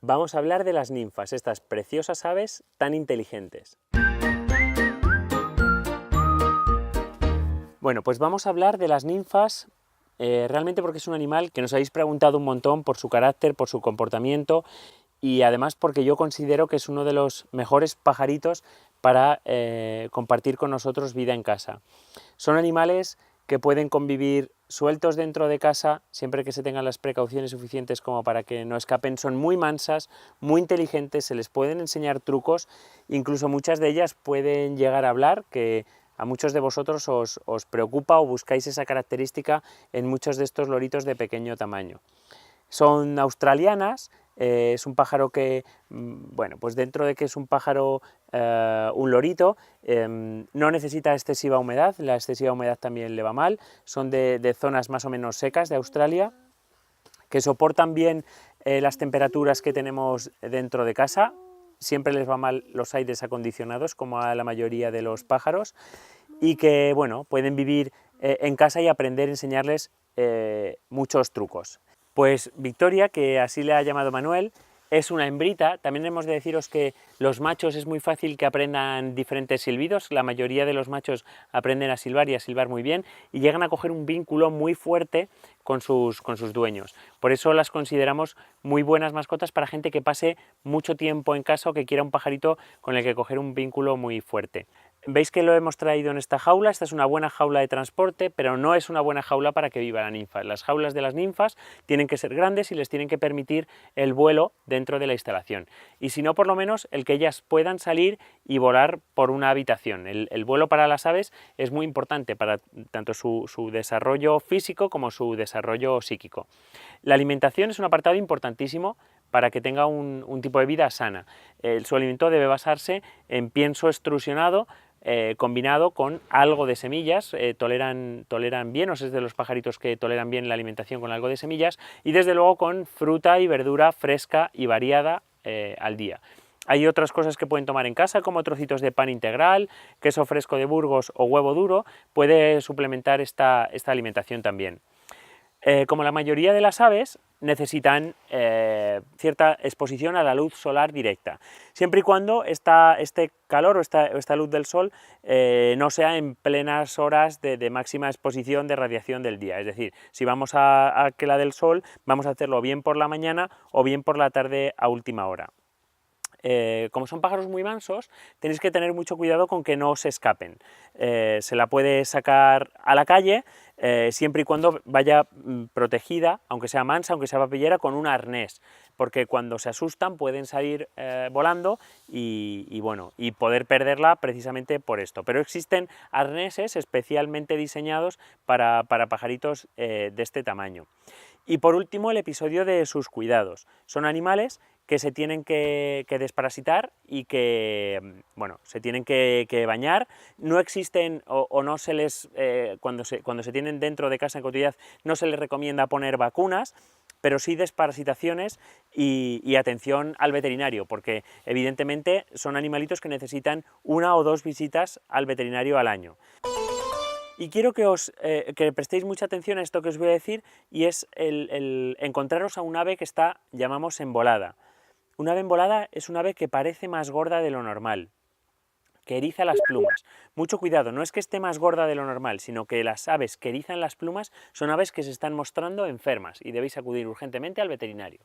Vamos a hablar de las ninfas, estas preciosas aves tan inteligentes. Bueno, pues vamos a hablar de las ninfas eh, realmente porque es un animal que nos habéis preguntado un montón por su carácter, por su comportamiento y además porque yo considero que es uno de los mejores pajaritos para eh, compartir con nosotros vida en casa. Son animales que pueden convivir sueltos dentro de casa siempre que se tengan las precauciones suficientes como para que no escapen. Son muy mansas, muy inteligentes, se les pueden enseñar trucos, incluso muchas de ellas pueden llegar a hablar, que a muchos de vosotros os, os preocupa o buscáis esa característica en muchos de estos loritos de pequeño tamaño. Son australianas, eh, es un pájaro que, mm, bueno, pues dentro de que es un pájaro, eh, un lorito, em, no necesita excesiva humedad, la excesiva humedad también le va mal, son de, zonas más o menos secas de Australia, que soportan bien eh, las temperaturas que tenemos dentro de casa, siempre les va mal los aires acondicionados, como a la mayoría de los pájaros, y que, bueno, pueden vivir en casa y aprender a enseñarles muchos trucos. Pues Victoria, que así le ha llamado Manuel, es una hembrita. También hemos de deciros que los machos es muy fácil que aprendan diferentes silbidos. La mayoría de los machos aprenden a silbar y a silbar muy bien y llegan a coger un vínculo muy fuerte con sus, con sus dueños. Por eso las consideramos muy buenas mascotas para gente que pase mucho tiempo en casa o que quiera un pajarito con el que coger un vínculo muy fuerte. Veis que lo hemos traído en esta jaula, esta es una buena jaula de transporte, pero no es una buena jaula para que viva la ninfa. Las jaulas de las ninfas tienen que ser grandes y les tienen que permitir el vuelo dentro de la instalación. Y si no, por lo menos el que ellas puedan salir y volar por una habitación. El, vuelo para las aves es muy importante para tanto su, desarrollo físico como su desarrollo psíquico. La alimentación es un apartado importantísimo para que tenga un, tipo de vida sana. El, su alimento debe basarse en pienso extrusionado, eh, combinado con algo de semillas, eh, toleran, toleran bien, o es de los pajaritos que toleran bien la alimentación con algo de semillas, y desde luego con fruta y verdura fresca y variada eh, al día. Hay otras cosas que pueden tomar en casa, como trocitos de pan integral, queso fresco de Burgos o huevo duro, puede suplementar esta, esta alimentación también. como la mayoría de las aves, necesitan eh, cierta exposición a la luz solar directa, siempre y cuando esta, este calor o esta, esta luz del sol eh, no sea en plenas horas de, máxima exposición de radiación del día, es decir, si vamos a, que la del sol, vamos a hacerlo bien por la mañana o bien por la tarde a última hora. Eh, como son pájaros muy mansos, tenéis que tener mucho cuidado con que no se escapen. se la puede sacar a la calle, eh, siempre y cuando vaya mm, protegida, aunque sea mansa, aunque sea papillera, con un arnés, porque cuando se asustan pueden salir eh, volando y, bueno, y poder perderla precisamente por esto. Pero existen arneses especialmente diseñados para, pajaritos eh, de este tamaño. Y por último, el episodio de sus cuidados. Son animales que se tienen que, desparasitar y que, bueno, se tienen que, bañar. No existen o, no se les, eh, cuando, se, cuando se tienen dentro de casa en cotidianidad, no se les recomienda poner vacunas, pero sí desparasitaciones y, y, atención al veterinario, porque evidentemente son animalitos que necesitan una o dos visitas al veterinario al año. Y quiero que, os, eh, que prestéis mucha atención a esto que os voy a decir, y es el, el encontraros a un ave que está, llamamos, embolada. Una ave embolada es un ave que parece más gorda de lo normal, que eriza las plumas. Mucho cuidado, no es que esté más gorda de lo normal, sino que las aves que erizan las plumas son aves que se están mostrando enfermas y debéis acudir urgentemente al veterinario.